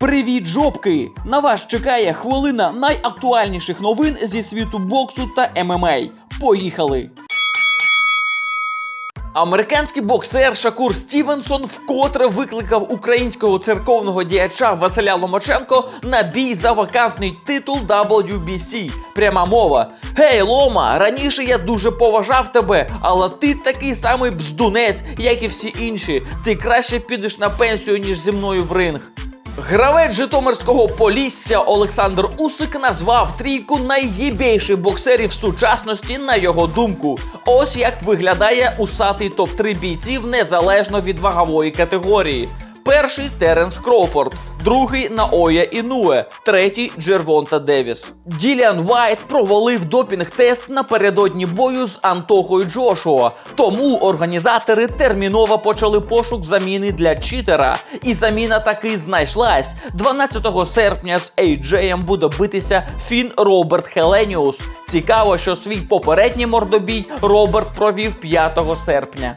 Привіт, жопки! На вас чекає хвилина найактуальніших новин зі світу боксу та ММА. Поїхали! Американський боксер Шакур Стівенсон вкотре викликав українського церковного діяча Василя Ломаченко на бій за вакантний титул WBC. Пряма мова. Гей, Лома, раніше я дуже поважав тебе, але ти такий самий бздунець, як і всі інші. Ти краще підеш на пенсію, ніж зі мною в ринг. Гравець Житомирського полісся Олександр Усик назвав трійку найєбейших боксерів сучасності на його думку. Ось як виглядає усатий топ-3 бійців незалежно від вагової категорії. Перший Теренс Кроуфорд, другий Наоя Інуе, третій Джервонта Девіс. Діліан Вайт провалив допінг-тест напередодні бою з Антохою Джошуа. Тому організатори терміново почали пошук заміни для читера. І заміна таки знайшлась. 12 серпня з Ейджеєм буде битися Фін Роберт Хеленіус. Цікаво, що свій попередній мордобій Роберт провів 5 серпня.